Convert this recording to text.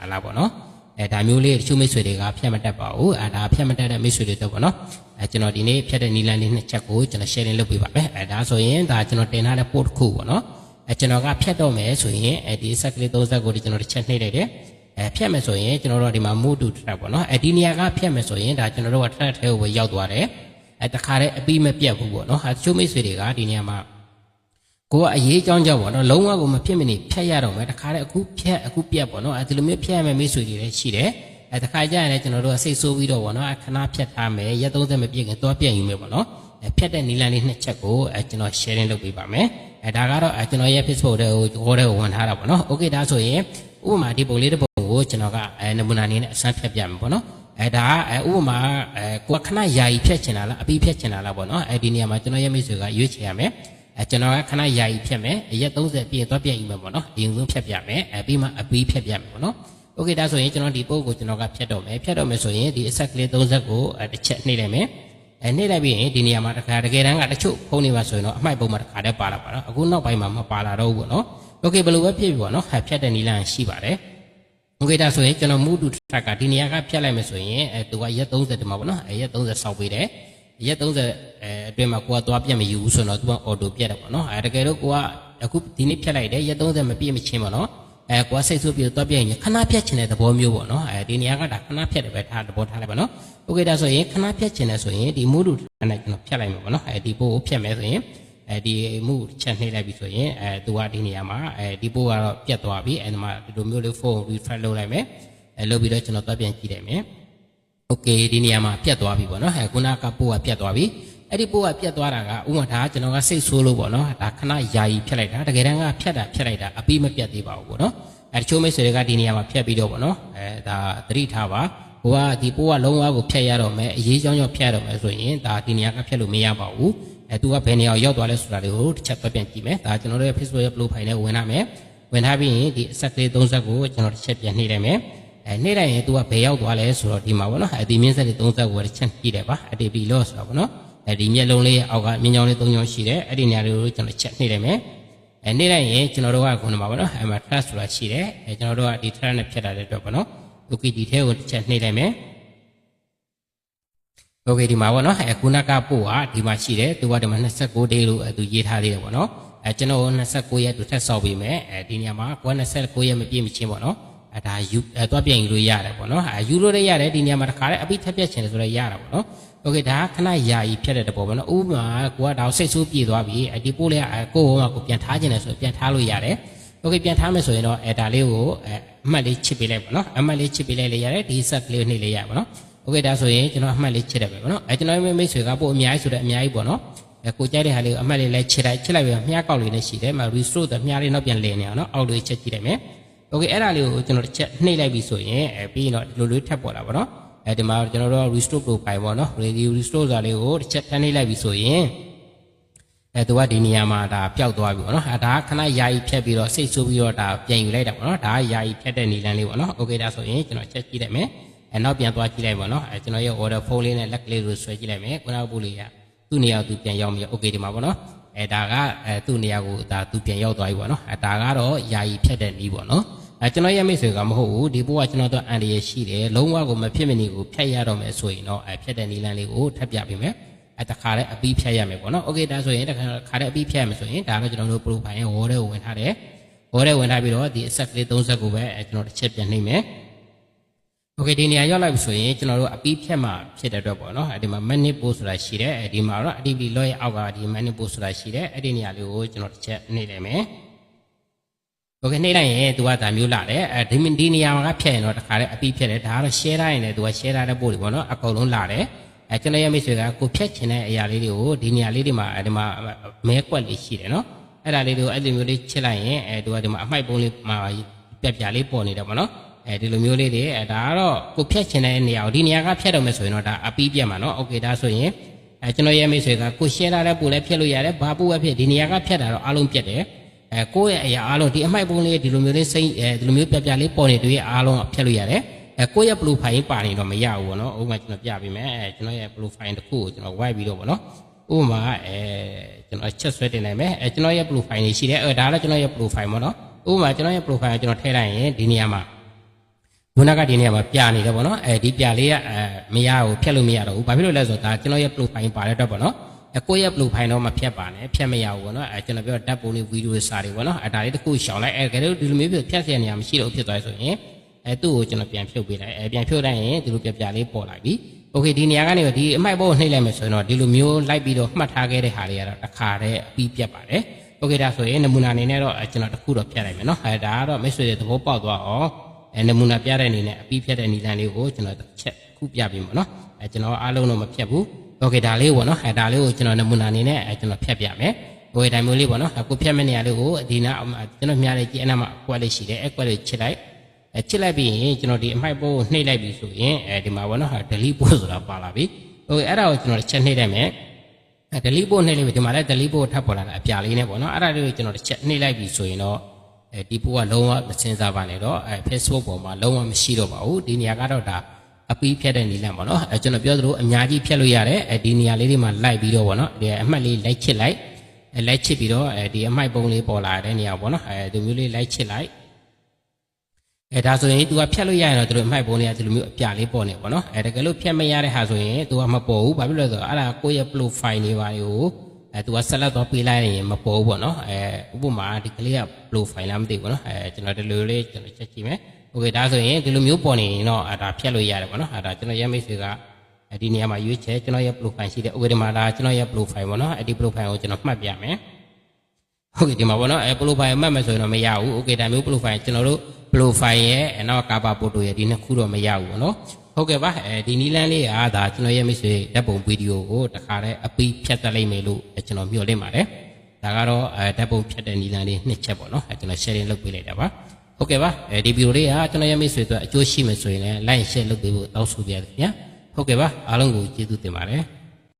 တာလားပေါ့နော်အဲဒါမျိုးလေးတချို့မိတ်ဆွေတွေကဖြတ်မတက်ပါဘူးအဲဒါဖြတ်မတက်တဲ့မိတ်ဆွေတွေတော့ပေါ့နော်အဲကျွန်တော်ဒီနေ့ဖြတ်တဲ့နီလန်လေးနှစ်ချက်ကိုကျွန်တော် sharing လုပ်ပေးပါမယ်အဲဒါဆိုရင်ဒါကျွန်တော်တင်ထားတဲ့ post တစ်ခုပေါ့နော်အဲကျွန်တော်ကဖြတ်တော့မယ်ဆိုရင်အဲဒီ set ကလေး30ကိုဒီကျွန်တော်တစ်ချက်နှိပ်လိုက်တယ်အဲဖြတ်မယ်ဆိုရင်ကျွန်တော်တို့ကဒီမှာ move to track ပေါ့နော်အဲဒီနေရာကဖြတ်မယ်ဆိုရင်ဒါကျွန်တော်တို့က track ထဲကိုပဲရောက်သွားတယ်အဲတခါတည်းအပြီးမပြတ်ဘူးပေါ့နော်ဟာတချို့မိတ်ဆွေတွေကဒီနေရာမှာ ကိုကအရေးကြောင်းကြောင့်ပေါ့နော်လုံးဝကိုမဖြစ်မနေဖြတ်ရတော့မယ်တခါတည်းအခုဖြတ်အခုပြတ်ပေါ့နော်အဲဒီလိုမျိုးဖြတ်ရမယ်မိတ်ဆွေတွေလည်းရှိတယ်အဲတခါကြရင်လည်းကျွန်တော်တို့ကစိတ်ဆိုးပြီးတော့ပေါ့နော်အခဏဖြတ်ထားမယ်ရက်30မပြည့်ခင်သွားပြတ်ယူမယ်ပေါ့နော်အဲဖြတ်တဲ့နီလန်လေးနှစ်ချက်ကိုအဲကျွန်တော် sharing လုပ်ပေးပါမယ်အဲဒါကတော့အဲကျွန်တော်ရဲ့ Facebook တဲ့ဟိုဟောတဲ့ကိုဝင်ထားတာပေါ့နော်โอเคဒါဆိုရင်ဥပမာဒီပုံလေးတစ်ပုံကိုကျွန်တော်ကအဲနမူနာအနေနဲ့အစမ်းဖြတ်ပြမယ်ပေါ့နော်အဲဒါကအဲဥပမာအဲကိုကခဏယာယီဖြတ်ချင်တာလားအပြီးဖြတ်ချင်တာလားပေါ့နော်အဲဒီနေရာမှာကျွန်တော်ရဲ့မိတ်ဆွေကရွေးချယ်ရမယ် အဲကျွန်တော်ကခဏယာယီဖြတ်မယ်ရက်30ပြည့်သွားပြည့်ယူမယ်ပေါ့နော်အရင်ဆုံးဖြတ်ပြမယ်အဲပြီးမှအပြီးဖြတ်ပြမယ်ပေါ့နော်โอเคဒါဆိုရင်ကျွန်တော်ဒီပုံကိုကျွန်တော်ကဖြတ်တော့မယ်ဖြတ်တော့မယ်ဆိုရင်ဒီအဆက်ကလေး30ကိုအဲတစ်ချက်နှိပ်လိုက်မယ်အဲနှိပ်လိုက်ပြီးရင်ဒီနေရာမှာတခါတကယ်တမ်းကတချို့ဖုန်းတွေမှာဆိုရင်တော့အမှိုက်ပုံမှာတခါတည်းပါလာပါတော့အခုနောက်ပိုင်းမှာမပါလာတော့ဘူးပေါ့နော်โอเคဘယ်လိုပဲဖြစ်ပြီပေါ့နော်ဟာဖြတ်တဲ့နီလန်ရှိပါတယ် โอเคဒါဆိုရင်ကျွန်တော် move to track ကဒီနေရာကဖြတ်လိုက်မယ်ဆိုရင်အဲသူကရက်30ဒီမှာပေါ့နော်အဲရက်30စောက်ပေးတယ် ရက်30အဲအတွင်းမှာကိုကသွားပြတ်မယူဘူးဆိုတော့သူက auto ပြတ်တယ်ပေါ့နော်အဲတကယ်တော့ကိုကအခုဒီနေ့ဖြတ်လိုက်တယ်ရက်30မပြည့်မချင်းပေါ့နော်အဲကိုကစိတ်ဆိုးပြီးသွားပြတ်ရင်ခဏဖြတ်ချင်တဲ့သဘောမျိုးပေါ့နော်အဲဒီနေရာကဒါခဏဖြတ်တယ်ပဲထားသဘောထားလိုက်ပါနော်โอเคဒါဆိုရင်ခဏဖြတ်ချင်တယ်ဆိုရင်ဒီ move to track နဲ့ကျွန်တော်ဖြတ်လိုက်မှာပေါ့နော်အဲဒီပို့ကိုဖြတ်မယ်ဆိုရင်အဲဒီမှုချက်နှိပ်လိုက်ပြီဆိုရင်အဲသူကဒီနေရာမှာအဲဒီပို့ကတော့ပြတ်သွားပြီအဲဒီမှာဒီလိုမျိုးလေး phone refresh လုပ်လိုက်မယ်အဲလုပ်ပြီးတော့ကျွန်တော်တွက်ပြန်ကြည့်လိုက်မယ် โอเคဒီနေရာမှာပြတ်သွားပြီပေါ့နော်အဲခုနကပို့ကပြတ်သွားပြီအဲ့ဒီပို့ကပြတ်သွားတာကဥမာဒါကကျွန်တော်ကစိတ်ဆိုးလို့ပေါ့နော်ဒါခဏယာယီဖြတ်လိုက်တာတကယ်တမ်းကဖြတ်တာဖြတ်လိုက်တာအပြီးမပြတ်သေးပါဘူးပေါ့နော်အဲတချို့မိတ်ဆွေတွေကဒီနေရာမှာဖြတ်ပြီးတော့ပေါ့နော်အဲဒါသတိထားပါဟိုကဒီပိုးကလုံးဝကိုဖြတ်ရတော့မယ်အရေးကြောင်းကြောင့်ဖြတ်ရတော့မယ်ဆိုရင်ဒါဒီနေရာကဖြတ်လို့မရပါဘူးအဲသူကဘယ်နေရာကိုရောက်သွားလဲဆိုတာတွေကိုတစ်ချက်ပတ်ပြန်ကြည့်မယ်ဒါကျွန်တော်တို့ရဲ့ Facebook ရဲ့ profile နဲ့ဝင်ရမယ်ဝင်ထားပြီးရင်ဒီအဆက်ကလေး30ကိုကျွန်တော်တစ်ချက်ပြန်နှိပ်လိုက်မယ် အဲနှိပ်လိုက်ရင်သူကဘယ်ရောက်သွားလဲဆိုတော့ဒီမှာပေါ့နော်အဲဒီမြင့်ဆက်လေး30ကိုတစ်ချက်ကြည့်တယ်ပါအတီပီလော့ဆိုတာပေါ့နော်အဲဒီမျက်လုံးလေးရဲ့အောက်ကမြင်းချောင်းလေး3ချောင်းရှိတယ်အဲ့ဒီနေရာလေးကိုကျွန်တော်ချက်နှိပ်လိုက်မယ်အဲနှိပ်လိုက်ရင်ကျွန်တော်တို့ကခုနမှာပေါ့နော်အဲမှာ trust ဆိုတာရှိတယ်အဲကျွန်တော်တို့ကဒီ trust နဲ့ဖြတ်တာတဲ့အတွက်ပေါ့နော် okay ဒီထဲကိုတစ်ချက်နှိပ်လိုက်မယ် โอเคဒီမှာပေါ့နော်အဲခုနကပို့ကဒီမှာရှိတယ်သူကဒီမှာ29 day လို့အဲသူရေးထားသေးတယ်ပေါ့နော်အဲကျွန်တော်29ရက်သူထက်ဆောက်ပေးမယ်အဲဒီနေရာမှာကိုက29ရက်မပြည့်မချင်းပေါ့နော် အဲဒါယူအဲသွားပြန်ယူလို့ရတယ်ပေါ့နော်အဲယူလို့လည်းရတယ်ဒီနေရာမှာတစ်ခါတည်းအပိထက်ပြက်ချင်တယ်ဆိုတော့ရတာပေါ့နော်โอเคဒါကခဏယာယီဖြတ်တဲ့တဘောပေါ့နော်ဥပမာကိုကဒါကိုစိတ်ဆိုးပြေသွားပြီအဲဒီပို့လေးကအဲကိုဟိုမှာကိုပြန်ထားချင်တယ်ဆိုပြန်ထားလို့ရတယ်โอเคပြန်ထားမယ်ဆိုရင်တော့အဲဒါလေးကိုအဲအမှတ်လေးချစ်ပေးလိုက်ပေါ့နော်အမှတ်လေးချစ်ပေးလိုက်လေရတယ်ဒီဆက်ကလေးကိုနှိပ်လိုက်ရပါပေါ့နော် โอเคဒါဆိုရင်ကျွန်တော်အမှတ်လေးချစ်တယ်ပဲပေါ့နော်အဲကျွန်တော်ရဲ့မိတ်ဆွေကပို့အများကြီးဆိုတော့အများကြီးပေါ့နော်အဲကိုကြိုက်တဲ့ဟာလေးကိုအမှတ်လေးလည်းချစ်လိုက်ချစ်လိုက်ပြီးတော့မြားကောက်လေးလည်းရှိတယ်မ restore တဲ့မြားလေးနောက်ပြန်လည်နေအောင်နော်အောက်လေးချက်ကြည့်လိုက်မယ် โอเคအဲ့ဒါလေးကိုကျွန်တော်တစ်ချက်နှိပ်လိုက်ပြီဆိုရင်အဲပြီးရင်တော့ဒီလိုလေးထပ်ပေါ်လာပါတော့အဲဒီမှာကျွန်တော်တို့ restore profile ပေါ့နော် radio restore ဆိုတာလေးကိုတစ်ချက်ထပ်နှိပ်လိုက်ပြီဆိုရင်အဲသူကဒီနေရာမှာဒါပျောက်သွားပြီပေါ့နော်အဲဒါကခဏယာယီဖြတ်ပြီးတော့စိတ်ဆိုးပြီးတော့ဒါပြန်ယူလိုက်တာပေါ့နော်ဒါကယာယီဖြတ်တဲ့နေလမ်းလေးပေါ့နော်โอเคဒါဆိုရင်ကျွန်တော်ချက်ကြည့်လိုက်မယ်အဲနောက်ပြန်သွားကြည့်လိုက်ပါတော့အဲကျွန်တော်ရဲ့ order phone လေးနဲ့လက်ကလေးကိုဆွဲကြည့်လိုက်မယ်ခုနကပို့လေးကသူ့နေရာကိုသူပြန်ရောက်ပြီโอเคဒီမှာပေါ့နော်အဲဒါကအဲသူ့နေရာကိုဒါသူပြန်ရောက်သွားပြီပေါ့နော်အဲဒါကတော့ယာယီဖြတ်တဲ့နည်းပေါ့နော် အဲကျွန်တော်ရဲ့မိတ်ဆွေကမဟုတ်ဘူးဒီပို့ကကျွန်တော်တို့အန်ဒီရရှိတယ်လုံးဝကိုမဖြစ်မနေကိုဖြတ်ရတော့မယ်ဆိုရင်တော့အဲဖြတ်တဲ့နည်းလမ်းလေးကိုထပ်ပြပေးမယ်အဲတခါလဲအပီးဖြတ်ရမယ်ပေါ့နော်โอเคဒါဆိုရင်တခါခါတဲ့အပီးဖြတ်ရမယ်ဆိုရင်ဒါတော့ကျွန်တော်တို့ profile ရဲ့ wall တွေကိုဝင်ထားတယ် wall တွေဝင်ထားပြီးတော့ဒီ asset လေး30ကိုပဲအဲကျွန်တော်တစ်ချက်ပြန်နှိမ့်မယ် โอเคဒီနေရာရောက်လိုက်ပြီဆိုရင်ကျွန်တော်တို့အပီးဖြတ်မှဖြစ်တဲ့အတွက်ပေါ့နော်အဲဒီမှာ manage post ဆိုတာရှိတယ်အဲဒီမှာတော့ activity log ရဲ့အောက်ကဒီ manage post ဆိုတာရှိတယ်အဲ့ဒီနေရာလေးကိုကျွန်တော်တစ်ချက်နှိပ်လိုက်မယ် โอเคနှိပ်လိုက်ရင်သူကဒါမျိုးလာတယ်အဲဒီဒီနေရာမှာကဖြတ်ရင်တော့တခါတည်းအပီးဖြတ်တယ်ဒါကတော့ share ထားရင်လည်းသူက share ထားတဲ့ပို့တွေပေါ့နော်အကုန်လုံးလာတယ်အဲကျွန်တော်ရဲ့မိတ်ဆွေကကိုဖြတ်ချင်တဲ့အရာလေးတွေကိုဒီနေရာလေးတွေမှာဒီမှာမဲကွက်လေးရှိတယ်နော်အဲ့ဒါလေးတွေကိုအဲ့ဒီမျိုးလေးချစ်လိုက်ရင်အဲသူကဒီမှာအမှိုက်ပုံးလေးမှာပြက်ပြလေးပေါ်နေတယ်ပေါ့နော် အဲဒီလိုမျိုးလေးတွေအဲဒါကတော့ကိုဖြတ်ချင်တဲ့နေရာကိုဒီနေရာကဖြတ်တော့မယ်ဆိုရင်တော့ဒါအပီးပြတ်မှာနော်โอเคဒါဆိုရင်အဲကျွန်တော်ရဲ့မိတ်ဆွေကကိုရှင်းလာတဲ့ပို့လည်းဖြတ်လို့ရတယ်ဘာပို့ပဲဖြတ်ဒီနေရာကဖြတ်တာတော့အားလုံးပြတ်တယ် အဲကိုယ့်ရဲ့အရာအားလုံးဒီအမိုက်ပုံးလေးဒီလိုမျိုးလေးစိမ့်အဲဒီလိုမျိုးပြပြလေးပေါ်နေတွေ့အားလုံးဖြတ်လို့ရတယ်အဲကိုယ့်ရဲ့ profile ပါနေတော့မရဘူးပေါ့နော်ဥပမာကျွန်တော်ပြပေးမယ်အဲကျွန်တော်ရဲ့ profile တစ်ခုကိုကျွန်တော် white ပြီးတော့ပေါ့နော်ဥပမာအဲကျွန်တော်ချက်ဆွဲတင်နိုင်မယ်အဲကျွန်တော်ရဲ့ profile တွေရှိတယ်အဲဒါလည်းကျွန်တော်ရဲ့ profile ပေါ့နော်ဥပမာကျွန်တော်ရဲ့ profile ကိုကျွန်တော်ထည့်လိုက်ရင်ဒီနေရာမှာခုနကဒီနေရာမှာပြနေတယ်ပေါ့နော်အဲဒီပြလေးကအဲမရဘူးဖြတ်လို့မရတော့ဘူးဘာဖြစ်လို့လဲဆိုတော့ဒါကျွန်တော်ရဲ့ profile ပါတဲ့တော့ပေါ့နော် အကိုယ့်ရဲ့ profile တော့မဖြတ်ပါနဲ့ဖြတ်မရဘူးပေါ့နော်အဲကျွန်တော်ပြောဓာတ်ပုံလေးဗီဒီယိုစာတွေပေါ့နော်အဲဒါလေးတစ်ခုရှောင်လိုက်အဲကဲလို့ဒီလိုမျိုးဖြတ်เสียနေရမရှိတော့ဖြစ်သွားဆိုရင်အဲသူ့ကိုကျွန်တော်ပြန်ဖြုတ်ပေးလိုက်အဲပြန်ဖြုတ်လိုက်ရင်ဒီလိုပြပြလေးပေါ်လာပြီโอเคဒီနေရာကနေဒီအမိုက်ဘောကိုနှိပ်လိုက်မယ်ဆိုရင်တော့ဒီလိုမျိုးလိုက်ပြီးတော့မှတ်ထားခဲ့တဲ့ဟာတွေကတော့တစ်ခါတည်းအပြီးပြတ်ပါတယ်โอเคဒါဆိုရင်နမူနာအနေနဲ့တော့ကျွန်တော်တစ်ခုတော့ဖြတ်လိုက်မယ်နော်အဲဒါကတော့မိတ်ဆွေတွေသဘောပေါက်သွားအောင်အဲနမူနာပြတဲ့အနေနဲ့အပြီးဖြတ်တဲ့နီလန်လေးကိုကျွန်တော်တစ်ချက်ခုပြပေးမှာနော်အဲကျွန်တော်အားလုံးတော့မဖြတ်ဘူး โอเคဒါလေးပေါ့နော်အဲဒါလေးကိုကျွန်တော်နမူနာအနေနဲ့အဲကျွန်တော်ဖြတ်ပြမယ်ဟိုဒီတိုင်းမျိုးလေးပေါ့နော်အခုဖြတ်မဲ့နေရာလေးကိုဒီနာကျွန်တော်မြားလေးကြည့်အနာမှာအကွက်လေးရှိတယ်အကွက်လေးချစ်လိုက်အဲချစ်လိုက်ပြီးရင်ကျွန်တော်ဒီအမိုက်ပိုးကိုနှိပ်လိုက်ပြီဆိုရင်အဲဒီမှာပေါ့နော်ဟာ delete ပို့ဆိုတာပါလာပြီဟိုအဲ့ဒါကိုကျွန်တော်ချက်နှိပ်လိုက်မယ်အဲ delete ပို့နှိပ်လိုက်ပြီဒီမှာလည်း delete ပို့ထပ်ပေါ်လာတာအပြာလေးနဲ့ပေါ့နော်အဲ့ဒါလေးကိုကျွန်တော်တစ်ချက်နှိပ်လိုက်ပြီဆိုရင်တော့အဲဒီပို့ကလုံးဝမစင်စားပါနဲ့တော့အဲ Facebook ပေါ်မှာလုံးဝမရှိတော့ပါဘူးဒီနေရာကတော့ဒါ အပီးဖြတ်တဲ့နီလန့်ပေါ့နော်အဲကျွန်တော်ပြောသလိုအများကြီးဖြတ်လို့ရတယ်အဲဒီနေရာလေးတွေမှာလိုက်ပြီးတော့ပေါ့နော်ဒီအမှတ်လေးလိုက်ချစ်လိုက်အဲလိုက်ချစ်ပြီးတော့အဲဒီအမှိုက်ပုံလေးပေါ်လာတဲ့နေရာပေါ့နော်အဲဒီမျိုးလေးလိုက်ချစ်လိုက်အဲဒါဆိုရင် तू ကဖြတ်လို့ရရင်တော့သူတို့အမှိုက်ပုံတွေကဒီလိုမျိုးအပြလေးပေါ်နေပေါ့နော်အဲတကယ်လို့ဖြတ်မရတဲ့ဟာဆိုရင် तू ကမပေါ်ဘူးဘာဖြစ်လို့လဲဆိုတော့အဲ့ဒါကိုယ့်ရဲ့ profile တွေပါတွေကိုအဲ तू ကဆက်လက်တော့ပေးလိုက်ရင်မပေါ်ဘူးပေါ့နော်အဲဥပမာဒီကလေးက profile လားမသိဘူးပေါ့နော်အဲကျွန်တော်ဒီလိုလေးကျွန်တော်ချက်ကြည့်မယ် โอเคဒါဆိုရင်ဒီလိုမျိုးပေါ်နေရင်တော့အဲဒါဖြတ်လို့ရတယ်ပေါ့နော်အဲဒါကျွန်တော်ရဲမိတ်ဆွေကဒီနေရာမှာရွေးချယ်ကျွန်တော်ရဲ့ profile ရှိတယ်ဥပမာဒါကျွန်တော်ရဲ့ profile ပေါ့နော်အဲ့ဒီ profile ကိုကျွန်တော်မှတ်ပြမယ်ဟုတ်ကဲ့ဒီမှာပေါ့နော်အဲ profile မှတ်မယ်ဆိုရင်တော့မရဘူး okay ဒါမျိုး profile ကျွန်တော်တို့ profile ရဲ့အနောက်က cover photo ရဲ့ဒီနှစ်ခုတော့မရဘူးပေါ့နော်ဟုတ်ကဲ့ပါအဲဒီနီလန်းလေးကဒါကျွန်တော်ရဲ့မိတ်ဆွေဓာတ်ပုံဗီဒီယိုကိုတခါတည်းအပီးဖြတ်တက်လိုက်မယ်လို့ကျွန်တော်မျှော်လင့်ပါတယ်ဒါကတော့အဲဓာတ်ပုံဖြတ်တဲ့နီလန်းလေးနှစ်ချက်ပေါ့နော်အဲကျွန်တော် sharing လုပ်ပေးလိုက်တာပါ ဟုတ်ကဲ့ပါအဲဒီဗီဒီယိုလေးကကျွန်တော်ရဲ့မိတ်ဆွေတို့အကျိုးရှိမယ်ဆိုရင်လည်း like share လုပ်ပေးဖို့တောင်းဆိုပါရစေခင်ဗျာဟုတ်ကဲ့ပါအားလုံးကိုကျေးဇူးတင်ပါတယ်